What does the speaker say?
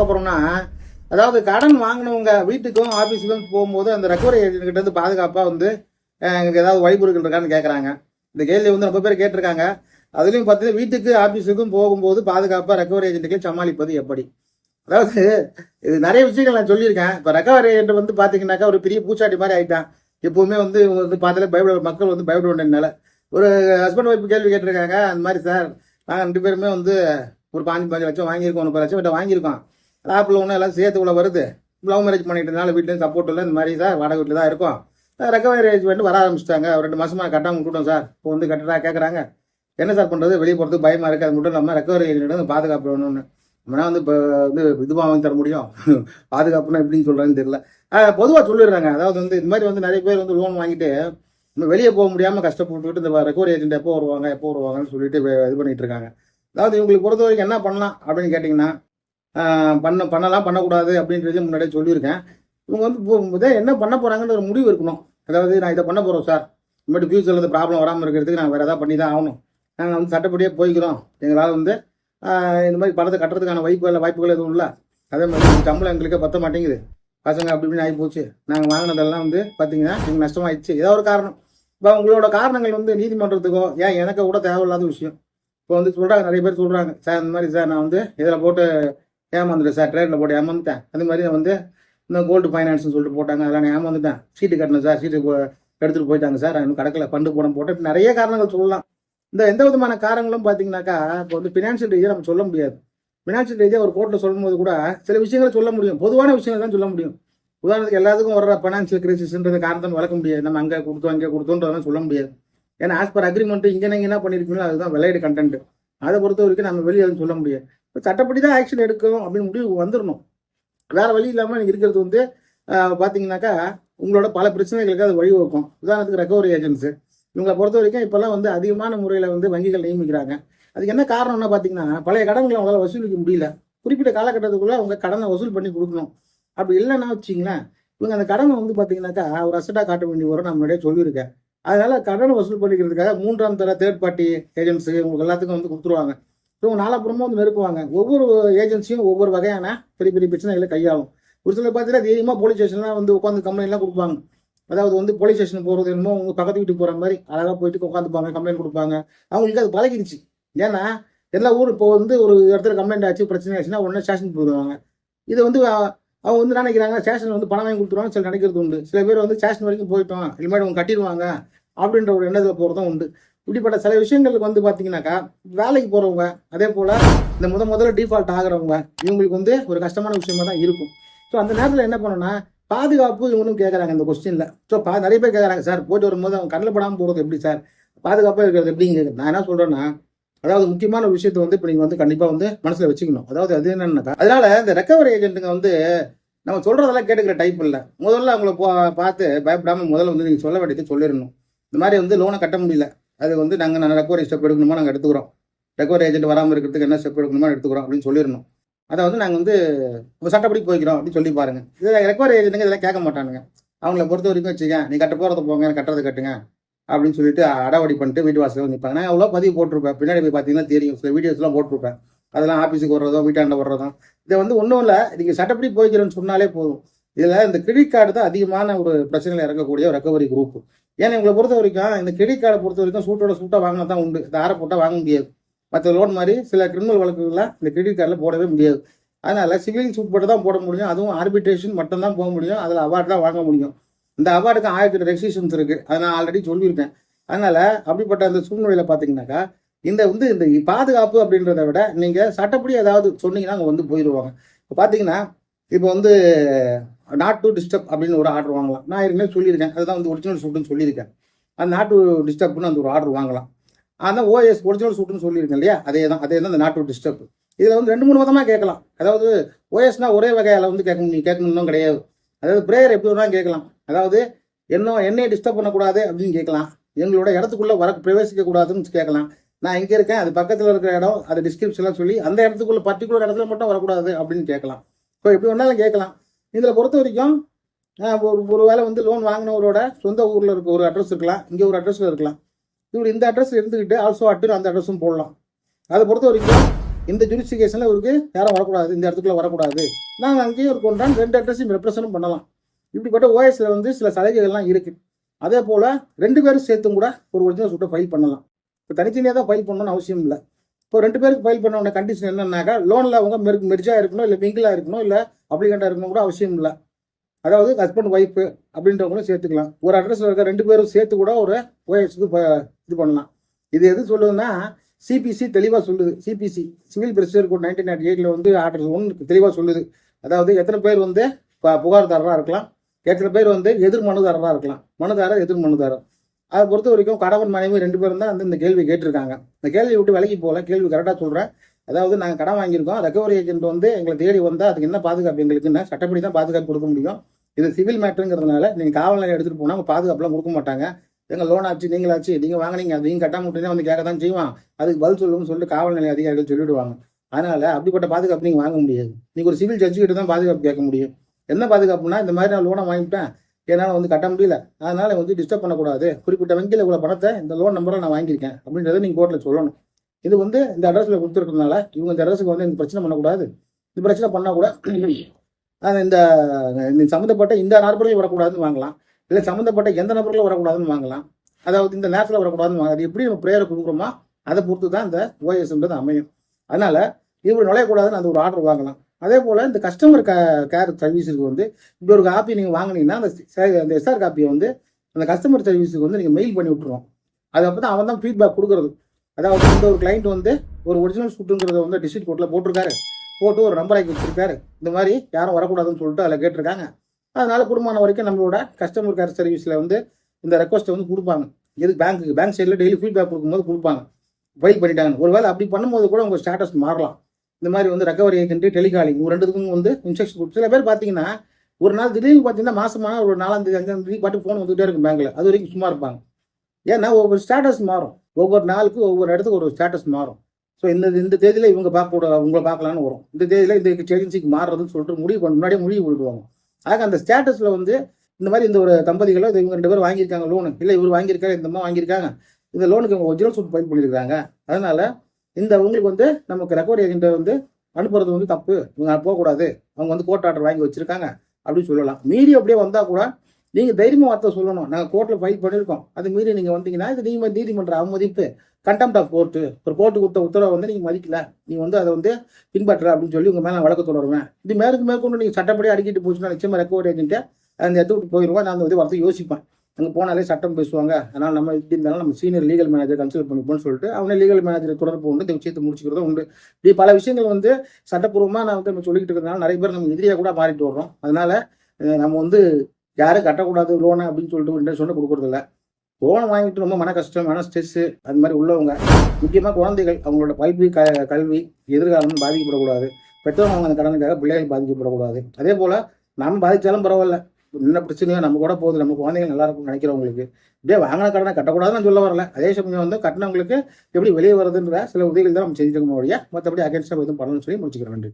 பார்க்க போறோம்னா அதாவது கடன் வாங்கினவங்க வீட்டுக்கும் ஆஃபீஸுக்கும் போகும்போது அந்த ரெக்கவரி ஏஜென்ட் கிட்ட இருந்து பாதுகாப்பாக வந்து எங்களுக்கு ஏதாவது வழிமுறைகள் இருக்கான்னு கேட்குறாங்க இந்த கேள்வி வந்து ரொம்ப பேர் கேட்டிருக்காங்க. அதுலேயும் பார்த்தீங்கன்னா வீட்டுக்கு ஆஃபீஸுக்கும் போகும்போது பாதுகாப்பாக ரெக்கவரி ஏஜென்ட்டுகளை சமாளிப்பது எப்படி? அதாவது இது நிறைய விஷயங்கள் நான் சொல்லியிருக்கேன். இப்போ ரெக்கவரி ஏஜென்ட் வந்து பார்த்தீங்கன்னாக்கா ஒரு பெரிய பூச்சாட்டி மாதிரி ஆகிட்டான் எப்போவுமே வந்து இவங்க வந்து பார்த்தாலே பயப்பட மக்கள் வந்து பயப்பட வேண்டியதுனால ஒரு ஹஸ்பண்ட் ஒய்ஃப் கேள்வி கேட்டிருக்காங்க. அந்த மாதிரி சார் நாங்கள் ரெண்டு பேருமே வந்து ஒரு பாஞ்சு பாஞ்சு லட்சம் வாங்கியிருக்கோம் முப்பது லட்சம் கிட்ட வாங்கியிருக்கோம். லாப்பில் லோனு எல்லாம் சேர்த்து உள்ள வருது. லவ் மேரேஜ் பண்ணிட்டனால வீட்லேயும் சப்போர்ட் இல்லை. இந்த மாதிரி சார் வாடகை வீட்டில் தான் இருக்கும் ரெக்கவரி அரேஞ்ச்மெண்ட் வர ஆரம்பிச்சிட்டாங்க. ஒரு ரெண்டு மாசமா கட்டாமல் விட்டுட்டோம் சார். இப்போ வந்து கட்டுறா கேட்குறாங்க என்ன சார் பண்ணுறது வெளியே போகிறதுக்கு பயமா இருக்குது அது மட்டும் இல்லாமல் ரெக்கவரி ஏஜென்ட் பாதுகாப்பு வேணும்னு. நம்மனா வந்து இப்போ வந்து இதுவாக வாங்கி தர முடியும். பாதுகாப்புன்னா எப்படின்னு சொல்கிறேன்னு தெரியல. பொதுவாக சொல்லிடுறாங்க. அதாவது வந்து இது மாதிரி வந்து நிறைய பேர் வந்து லோன் வாங்கிட்டு நம்ம வெளியே போக முடியாமல் கஷ்டப்பட்டுக்கிட்டு இந்த ரெக்கவரி ஏஜென்ட் எப்போ வருவாங்க எப்போ வருவாங்கன்னு சொல்லிட்டு இது பண்ணிட்டு இருக்காங்க. அதாவது இவங்களுக்கு பொறுத்த வரைக்கும் என்ன பண்ணலாம் அப்படின்னு கேட்டிங்கன்னா பண்ண பண்ணலாம் பண்ணக்கூடாது அப்படின்றதையும் முன்னாடியே சொல்லியிருக்கேன். இவங்க வந்து இப்போ என்ன பண்ண போகிறாங்கன்ற ஒரு முடிவு இருக்கணும். அதாவது நான் இதை பண்ண போகிறோம் சார். இனிமேட்டு ஃபியூச்சரில் இந்த ப்ராப்ளம் வராமல் இருக்கிறதுக்கு நாங்கள் வேறு ஏதாவது பண்ணி தான் ஆகணும். நாங்கள் வந்து சட்டப்படியே போய்க்கிறோம். எங்களால் வந்து இந்த மாதிரி பணத்தை கட்டுறதுக்கான வாய்ப்பு வாய்ப்புகள் எதுவும் இல்லை. அதே மாதிரி சம்பளம் எங்களுக்கே பத்த மாட்டேங்குது. பசங்க அப்படி இப்படின்னு ஆகி போச்சு நாங்கள் வாங்கினதெல்லாம் வந்து பார்த்தீங்கன்னா எங்களுக்கு நஷ்டமாயிடுச்சு. ஏதோ ஒரு காரணம். இப்போ உங்களோட காரணங்கள் வந்து நீதிமன்றத்துக்கோ ஏன் எனக்கு கூட தேவையில்லாத விஷயம். இப்போ வந்து சொல்கிறாங்க நிறைய பேர் சொல்கிறாங்க சார் இந்த மாதிரி சார் நான் வந்து இதில் போட்டு ஏமாந்துட்டேன் சார் ட்ரெயினில் போட்டு ஏமாந்துட்டேன். அதே மாதிரி நான் வந்து இந்த கோல்டு ஃபைனான்ஸ்னு சொல்லிட்டு போட்டாங்க. அதெல்லாம் நான் ஏமாந்துட்டேன். சீட்டு கட்டினேன் சார் சீட்டு எடுத்துகிட்டு போயிட்டாங்க சார். இன்னும் கடக்கல. பண்டு போன போட்டு நிறைய காரணங்கள் சொல்லலாம். இந்த எந்த விதமான காரணங்களும் பார்த்தீங்கன்னாக்கா இப்போ வந்து ஃபினான்ஷியல் ரீதியாக நம்ம சொல்ல முடியாது. ஃபினான்ஷியல் ரீதியாக ஒரு கோர்ட்டில் சொல்லும்போது கூட சில விஷயங்களை சொல்ல முடியும். பொதுவான விஷயங்கள் தான் சொல்ல முடியும். உதாரணத்துக்கு எல்லாத்துக்கும் வர்ற ஃபினான்ஷியல் கிரைசிஸ்ன்றது காரணத்தை வளர்க்க முடியாது. நம்ம அங்கே கொடுத்தோம் அங்கே கொடுத்தோன்றதெல்லாம் சொல்ல முடியாது. ஏன்னா ஆஸ் பர் அக்ரிமெண்ட் இங்கே நீங்கள் என்ன பண்ணியிருக்கீங்களோ அதுதான் விளையாடு கண்டென்ட் அதை பொறுத்த வரைக்கும் நம்ம வெளியே எதுவும் சொல்ல முடியாது. இப்போ சட்டப்படி தான் ஆக்ஷன் எடுக்கணும் அப்படின்னு முடிவு வந்துடணும் வேற வழி இல்லாமல் எனக்கு இருக்கிறது வந்து பார்த்தீங்கன்னாக்கா உங்களோட பல பிரச்சனைகளுக்கு அது வழிவகுக்கும். உதாரணத்துக்கு ரெக்கவரி ஏஜென்ட்ஸு இவங்களை பொறுத்த வரைக்கும் இப்போல்லாம் வந்து அதிகமான முறையில் வந்து வங்கிகள் நியமிக்கிறாங்க. அதுக்கு என்ன காரணம்னா பார்த்தீங்கன்னா பழைய கடன்களை அவங்களால வசூலிக்க முடியல. குறிப்பிட்ட காலகட்டத்துக்குள்ளே அவங்க கடனை வசூல் பண்ணி கொடுக்கணும். அப்படி இல்லைன்னா வச்சிங்களேன் இவங்க அந்த கடனை வந்து பார்த்தீங்கன்னாக்கா ஒரு அசட்டாக காட்ட வேண்டி வரும் நான் முன்னாடியே சொல்லியிருக்கேன். அதனால கடனை வசூல் பண்ணிக்கிறதுக்காக மூன்றாம் தர தேர்ட் பார்ட்டி ஏஜென்ட்ஸ் உங்களுக்கு எல்லாத்துக்கும் வந்து கொடுத்துருவாங்க. இவங்க நாலாப்புறமும் வந்து நெருக்குவாங்க. ஒவ்வொரு ஏஜென்சியும் ஒவ்வொரு வகையான பெரிய பெரிய பிரச்சனைகளை கையாளும். ஒரு சில பார்த்தீங்கன்னா தைரியமாக போலீஸ் ஸ்டேஷன்லாம் வந்து உட்காந்து கம்ப்ளைண்ட்லாம் கொடுப்பாங்க. அதாவது வந்து போலீஸ் ஸ்டேஷன் போகிறது என்னமோ உங்க பக்கத்து வீட்டுக்கு போகிற மாதிரி அழகாக போயிட்டு உட்காந்துப்பாங்க கம்ப்ளைண்ட் கொடுப்பாங்க. அவங்களுக்கு அது பழகிடுச்சு. ஏன்னா எல்லா ஊர் இப்போ வந்து ஒரு இடத்துல கம்ப்ளைண்ட் ஆச்சு பிரச்சனை ஆச்சுன்னா உடனே ஸ்டேஷன் போயிடுவாங்க. இதை வந்து அவங்க வந்து நினைக்கிறாங்க? ஸ்டேஷன் வந்து பணம் வாங்கி கொடுத்துருவாங்க சில நினைக்கிறது உண்டு. சில பேர் வந்து ஸ்டேஷன் வரைக்கும் போயிட்டோம். இனிமேல் அவங்க கட்டிடுவாங்க. அப்படின்ற ஒரு எண்ணத்தில் போகிறதும் உண்டு. இப்படிப்பட்ட சில விஷயங்களுக்கு வந்து பார்த்தீங்கன்னாக்கா வேலைக்கு போகிறவங்க அதே போல் இந்த முத முதல்ல டிஃபால்ட் ஆகுறவங்க இவங்களுக்கு வந்து ஒரு கஷ்டமான விஷயமா தான் இருக்கும். ஸோ அந்த நேரத்தில் என்ன பண்ணணும்னா பாதுகாப்பு இவங்களும் கேட்குறாங்க இந்த கொஸ்டினில் ஸோ பா நிறைய பேர் கேட்குறாங்க சார் போயிட்டு வரும்போது அவங்க கண்ணில் படாமல் போகிறது எப்படி சார்? பாதுகாப்பாக இருக்கிறது எப்படிங்க நான் என்ன சொல்கிறேன்னா அதாவது முக்கியமான ஒரு விஷயத்தை வந்து இப்போ நீங்கள் வந்து கண்டிப்பாக வந்து மனசில் வச்சுக்கணும். அதாவது அது என்னன்னாக்கா அதனால இந்த ரெக்கவரி ஏஜென்ட்டுங்க வந்து நம்ம சொல்கிறதெல்லாம் கேட்டுக்கிற டைப் இல்லை. முதல்ல அவங்கள போ பார்த்து பயப்படாமல் முதல்ல வந்து நீங்கள் சொல்ல வேண்டியது சொல்லிடணும். இந்த மாதிரி வந்து லோனை கட்ட முடியல. அது வந்து நாங்கள் நான் ரெக்கவரி ஸ்டெப் எடுக்கணுமா நாங்கள் எடுத்துக்கிறோம். ரெக்கவரி ஏஜென்ட் வராமல் இருக்கிறதுக்கு என்ன ஸ்டெப் எடுக்கணுமா எடுத்துக்கிறோம் அப்படின்னு சொல்லிடணும். அதை வந்து நாங்கள் வந்து சட்டப்படி போய்க்கிறோம் அப்படின்னு சொல்லி பாருங்கள் இதில் ரெக்கவரி ஏஜென்ட்டுங்க இதெல்லாம் கேட்க மாட்டானுங்க. அவங்கள பொறுத்த வரைக்கும் வச்சுக்க நீ கட்ட போகிறத போங்க கட்டுறது கட்டுங்க அப்படின்னு சொல்லிட்டு அடவடி பண்ணிட்டு வீட்டு வாசலில் வந்து நிற்பாங்க நான் எவ்வளோ பதிவு போட்டிருப்பேன். பின்னாடி போய் பார்த்தீங்கன்னா தெரியும். சில வீடியோஸ்லாம் போட்டிருப்பேன். அதெல்லாம் ஆஃபீஸுக்கு வர்றதோ வீட்டாண்ட வர்றதோ. இதை வந்து ஒன்றும் இல்லை நீங்கள் சட்டப்படி போய்க்கிறேன்னு சொன்னாலே போதும். இதில் இந்த கிரெடிட் கார்டு தான் அதிகமான ஒரு பிரச்சனையில் இறக்கக்கூடிய ரெக்கவரி குரூப் ஏன்னா உங்களை பொறுத்த வரைக்கும் இந்த கிரெடிட் கார்டை பொறுத்த வரைக்கும் சூட்டோட சூட்டாக வாங்கினா தான் உண்டு. இந்த ஆரை போட்டால் வாங்க முடியாது. மற்ற லோன் மாதிரி சில கிரிமினல் வழக்குகள்லாம் இந்த கிரெடிட் கார்டில் போடவே முடியாது. அதனால சிவில் சூட் மட்டும் தான் போட முடியும். அதுவும் ஆர்பிட்ரேஷன் மட்டும் தான் போக முடியும். அதில் அவார்டு தான் வாங்க முடியும். இந்த அவார்டுக்கு ஆயிரத்தி ரெஜிஸ்ட்ரேஷன்ஸ் இருக்கு. அதை நான் ஆல்ரெடி சொல்லியிருக்கேன். அதனால அப்படிப்பட்ட அந்த சூழ்நிலையில பார்த்தீங்கன்னாக்கா இந்த வந்து இந்த பாதுகாப்பு அப்படின்றத விட நீங்க சட்டப்படி ஏதாவது சொன்னீங்கன்னா அங்கே வந்து போயிடுவாங்க இப்போ பார்த்தீங்கன்னா இப்போ வந்து நாட் டு டிஸ்டர்ப் அப்படின்னு ஒரு ஆர்டர் வாங்கலாம். நான் ஏற்கனவே சொல்லியிருக்கேன். அதுதான் வந்து ஒரிஜினல் சூட்டுன்னு சொல்லியிருக்கேன். அந்த நாட் டு டிஸ்டர்ப்னு அந்த ஒரு ஆர்டர் வாங்கலாம். அதான் ஓஎஸ் ஒரிஜினல் சூட்டுன்னு சொல்லியிருக்கேன் இல்லையா? அதே தான் அதே தான் அந்த நாட் டு டிஸ்டர்ப் இதில் வந்து ரெண்டு மூணு விதமாக கேட்கலாம். அதாவது ஓஎஸ்னா ஒரே வகையால் வந்து கேட்க முடியும். கேட்கணும்னு கிடையாது. அதாவது ப்ரேயர் எப்படி வேணாலும் கேட்கலாம். அதாவது என்ன என்னையை டிஸ்டர்ப் பண்ணக்கூடாது அப்படின்னு கேட்கலாம். எங்களோட இடத்துக்குள்ளே வர பிரவேசிக்க கூடாதுன்னு கேட்கலாம். நான் இங்கே இருக்கேன் அது பக்கத்தில் இருக்கிற இடம் அது டிஸ்கிரிப்ஷன்லாம் சொல்லி அந்த இடத்துக்குள்ள பர்டிகுலர் இடத்துல மட்டும் வரக்கூடாது அப்படின்னு கேட்கலாம். ஸோ எப்படி வேணாலும் கேட்கலாம். இதில் பொறுத்த வரைக்கும் ஒரு ஒரு வேளை வந்து லோன் வாங்கினவரோட சொந்த ஊரில் இருக்க ஒரு அட்ரஸ் இருக்கலாம் இங்கே ஒரு அட்ரஸில் இருக்கலாம். இவர் இந்த அட்ரஸ் இருந்துக்கிட்டு ஆல்சோ அட்டு அந்த அட்ரஸும் போடலாம். அதை பொறுத்த வரைக்கும் இந்த ஜுடிஃபிகேஷனில் இவருக்கு யாரும் வரக்கூடாது இந்த இடத்துக்குள்ள வரக்கூடாது. நாங்கள் அங்கேயும் ஒரு கொண்டான் ரெண்டு அட்ரஸையும் ரெப்ரசன்ட் பண்ணலாம். இப்படிப்பட்ட ஓஎஸ்ல வந்து சில சலுகைகள்லாம் இருக்குது அதே போல் ரெண்டு பேரும் சேர்த்தும் கூட ஒரு ஒரிஜினல் சூட்டை ஃபைல் பண்ணலாம். இப்போ தனித்தனியாக தான் ஃபைல் பண்ணணும்னு அவசியம் இல்லை. இப்போ ரெண்டு பேருக்கு ஃபைல் பண்ண உடனே கண்டிஷன் என்னன்னாக்கா லோனில் அவங்க மெர் மெர்ஜாக இருக்கணும் இல்லை மிங்கிளாக இருக்கணும் இல்லை அப்ளிகண்டாக இருக்கணும் கூட அவசியம் இல்லை. அதாவது ஹஸ்பண்ட் ஒய்ஃபு அப்படின்றவங்களும் சேர்த்துக்கலாம். ஒரு அட்ரஸில் இருக்க ரெண்டு பேரும் சேர்த்து கூட ஒரு ஓஎஸ்க்கு இது பண்ணலாம். இது எது சொல்லுதுன்னா சிபிசி தெளிவாக சொல்லுது. CPC civil procedure code nineteen naught எயிட்டில் வந்து ஆர்டர் ஒன்று தெளிவாக சொல்லுது. அதாவது எத்தனை பேர் வந்து ப- புகார்தாரராக இருக்கலாம். எத்தனை பேர் வந்து எதிர் மனுதாரராக இருக்கலாம். மனுதாரர் எதிர் மனுதாரர் அதை பொறுத்த வரைக்கும் கணவன் மனைவி ரெண்டு பேரும் தான் வந்து இந்த கேள்வி கேட்டிருக்காங்க. இந்த கேள்வி விட்டு விலகி போகல. கேள்வி கரெக்டாக சொல்கிறேன் அதாவது நாங்கள் கடன் வாங்கியிருக்கோம். ரெக்கவரி ஏஜென்ட் வந்து எங்களை தேடி வந்தால் அதுக்கு என்ன பாதுகாப்பு எங்களுக்குன்னா சட்டப்படி தான் பாதுகாப்பு கொடுக்க முடியும். இது சிவில் மேட்டருங்கிறதுனால நீங்கள் காவல் நிலையம் எடுத்துகிட்டு போனால் அவங்க பாதுகாப்புலாம் கொடுக்க மாட்டாங்க. எங்கள் லோன் ஆச்சு நீங்களாச்சு நீங்கள் வாங்கினீங்க அதையும் நீங்கள் கட்டாம விட்டுனே வந்து கேட்க தான் செய்வான். அதுக்கு பதில் சொல்லுன்னு சொல்லிட்டு காவல் நிலைய அதிகாரிகள் சொல்லிவிடுவாங்க அதனால அப்படிப்பட்ட பாதுகாப்பு நீங்கள் வாங்க முடியாது. நீங்கள் ஒரு சிவில் ஜட்ஜு கிட்ட தான் பாதுகாப்பு கேட்க முடியும். என்ன பாதுகாப்புனா இந்த மாதிரி நான் லோனை வாங்கிட்டேன் என்னால் வந்து கட்ட முடியல. அதனால வந்து டிஸ்டர்ப் பண்ணக்கூடாது. குறிப்பிட்ட வங்கியில் உள்ள பணத்தை இந்த லோன் நம்பரில் நான் வாங்கியிருக்கேன். அப்படின்றத நீங்கள் கோர்ட்டில் சொல்லணும். இது வந்து இந்த அட்ரஸில் கொடுத்துருக்கனால இவங்க இந்த அட்ரஸுக்கு வந்து இந்த பிரச்சனை பண்ணக்கூடாது. இந்த பிரச்சனை பண்ணால் கூட இந்த இந்த சம்மந்தப்பட்ட இந்த நபர்களையும் வரக்கூடாதுன்னு வாங்கலாம். இல்லை சம்மந்தப்பட்ட எந்த நபர்களும் வரக்கூடாதுன்னு வாங்கலாம். அதாவது இந்த நேரத்தில் வரக்கூடாதுன்னு வாங்க. அது எப்படி நம்ம ப்ரேயரை கொடுக்குறோமோ அதை பொறுத்து தான் இந்த ஓஎஸ்ன்றது அமையும். அதனால இவர் நுழையக்கூடாதுன்னு அந்த ஒரு ஆர்டர் வாங்கலாம். அதே போல் இந்த கஸ்டமர் கேர் சர்வீஸுக்கு வந்து இப்படி ஒரு காப்பி நீங்கள் வாங்கினீங்கன்னா அந்த அந்த எஸ்ஆர் காப்பியை வந்து அந்த கஸ்டமர் சர்வீஸுக்கு வந்து நீங்கள் மெயில் பண்ணி விட்ருவோம் அது அப்போ தான் அவன் தான் ஃபீட்பேக் கொடுக்குறது. அதாவது இந்த ஒரு கிளைண்ட் வந்து ஒரு ஒரிஜினல் ஷூட்டுங்கிறத வந்து டிஸ்ட்ரிக்ட் கோர்ட்டில் போட்டிருக்காரு. போட்டு ஒரு நம்பர் ஆக்கி வச்சிருக்காரு. இந்த மாதிரி யாரும் வரக்கூடாதுன்னு சொல்லிட்டு அதில் கேட்டிருக்காங்க. அதனால குடும்பமான வரைக்கும் நம்மளோட கஸ்டமர் கேர் சர்வீஸில் வந்து இந்த ரெக்வஸ்ட்டை வந்து கொடுப்பாங்க. எது பேங்க்கு பேங்க் சைடில் டெய்லி ஃபீட்பேக் கொடுக்கும்போது கொடுப்பாங்க. ஃபைல் பண்ணிட்டாங்க ஒருவேளை அப்படி பண்ணும்போது கூட உங்கள் ஸ்டேட்டஸ் மாறலாம். இந்த மாதிரி வந்து ரெக்கவரி ஏஜென்ட் டெலிகாலிங் ஒரு ரெண்டுத்துக்கும் வந்து இன்ஸ்ட்ரக்ஷன் கொடுத்து சில பேர் பார்த்தீங்கன்னா ஒரு நாள் திடீர்னு பார்த்தீங்கன்னா மாசமான ஒரு நாலாம் தேதி அஞ்சாம் தேதி பாட்டு ஃபோன் வந்துகிட்டே இருக்கும் பேங்க்ல அது வரைக்கும் சும்மா இருப்பாங்க. ஏன்னா ஒவ்வொரு ஸ்டேட்டஸ் மாறும். ஒவ்வொரு நாளுக்கு ஒவ்வொரு இடத்துக்கு ஒரு ஸ்டேட்டஸ் மாறும். ஸோ இந்த இந்த தேதியில இவங்க பார்க்க உங்களை பார்க்கலான்னு வரும். இந்த தேதியில இந்த ஏஜென்சிக்கு மாறுறதுன்னு சொல்லிட்டு முடிவு பண்ண முன்னாடியே முடிவு பண்ணிடுவாங்க. ஆக அந்த ஸ்டேட்டஸ்ல வந்து இந்த மாதிரி இந்த ஒரு தம்பதிகளோ இது இவங்க ரெண்டு பேரும் வாங்கியிருக்காங்க லோனு இல்லை இவர் வாங்கியிருக்காரு இந்த அம்மா வாங்கியிருக்காங்க. இந்த லோனுக்கு இவங்க ஒரிஜினல் சூட் ஃபைல் பண்ணியிருக்காங்க அதனால இந்த உங்களுக்கு வந்து நமக்கு ரெக்கவரி ஏஜென்ட்டை வந்து அனுப்புறது வந்து தப்பு. இவங்க போகக்கூடாது. அவங்க வந்து கோர்ட் ஆர்டர் வாங்கி வச்சிருக்காங்க. அப்படின்னு சொல்லலாம். மீறி அப்படியே வந்தா கூட நீங்க தைரியமா வார்த்தை சொல்லணும். நாங்க கோர்ட்ல ஃபைல் பண்ணியிருக்கோம் அது மீறி நீங்க வந்தீங்கன்னா இது நீங்க நீதிமன்ற அவமதிப்பு. கண்டெம்ட் ஆஃப் கோர்ட்டு ஒரு கோர்ட்டு கொடுத்த உத்தரவை வந்து நீங்க மதிக்கல. நீங்கள் வந்து அதை வந்து பின்பற்ற அப்படின்னு சொல்லி உங்க மேல நான் வழக்கு தொடருவேன். இது மேற்கு மேற்கொண்டு நீங்க சட்டப்படி அடிக்கிட்டு போச்சுன்னா நிச்சயமா ரெக்கவரி ஏஜென்ட்டை அந்த இடத்த விட்டு போயிடுவோம் நான் வந்து வார்த்தை யோசிப்பேன். அங்கே போனாலே சட்டம் பேசுவாங்க. அதனால் நம்ம எப்படி இருந்தாலும் நம்ம சீனியர் லீகல் மேனேஜர் கன்சல்ட் பண்ணிப்போம்னு சொல்லிட்டு அவனே லீகல் மேனேஜர் தொடர்பு உண்டு இந்த விஷயத்தை முடிச்சுக்கிறதும் உண்டு. இப்படி பல விஷயங்கள் வந்து சட்டப்பூர்வமாக நான் வந்து நம்ம சொல்லிக்கிட்டு இருக்கிறதுனால நிறைய பேர் நம்ம எதிரியாக கூட மாறிட்டு வர்றோம். அதனால நம்ம வந்து யாரும் கட்டக்கூடாது லோனை அப்படின்னு சொல்லிட்டு இன்ட்ரெஸ்ட் ஒன்று கொடுக்கறது லோன் வாங்கிட்டு ரொம்ப மன கஷ்டம் மன ஸ்ட்ரெஸ்ஸு அது மாதிரி உள்ளவங்க முக்கியமாக குழந்தைகள் அவங்களோட கல்வி க கல்வி எதிர்காலம் பாதிக்கப்படக்கூடாது. பெற்றோர் அந்த கடனுக்காக பிள்ளைகள் பாதிக்கப்படக்கூடாது. அதே போல் நம்ம பாதித்தாலும் பரவாயில்ல. என்ன பிரச்சனையோ நம்ம கூட போகுது நம்ம குழந்தைகள் நல்லா இருக்கும்னு நினைக்கிறவங்களுக்கு. இப்படியே வாங்கின கடனை கட்டக்கூடாதுன்னு சொல்ல வரல. அதே சமயம் வந்து கட்டினவங்களுக்கு எப்படி வெளியே வருதுன்ற சில உதவிகள் தான் நம்ம செஞ்சுட்டு இருக்கோம். மற்றபடி அகேன்ஸ்டாக எதுவும் பண்ணணும்னு சொல்லி முடிச்சுக்கிறேன். நன்றி.